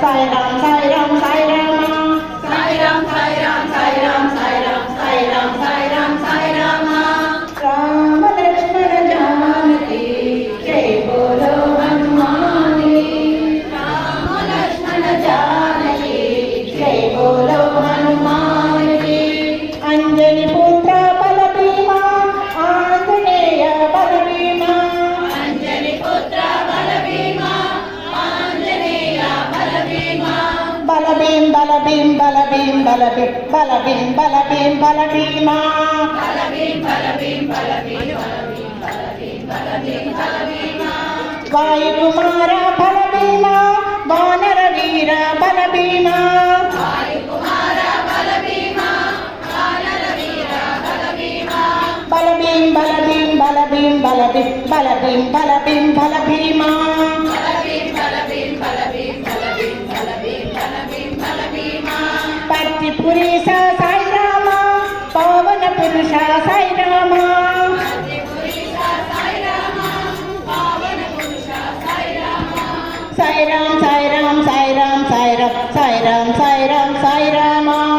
ใจ బలబీం బలబీం బలబీం భీం బలబీం బలబీం బలబీమా వాయు కుమార బలబీమా వానర వీర బలబీమా బలబీం బలబీం బలబీం బల బలబీం బలబీం బల పత్తి పురీష సాయి రామ పవన పురుష సాయి రామ సాయి రామ్ సాయి రామ్ సాయి రామ్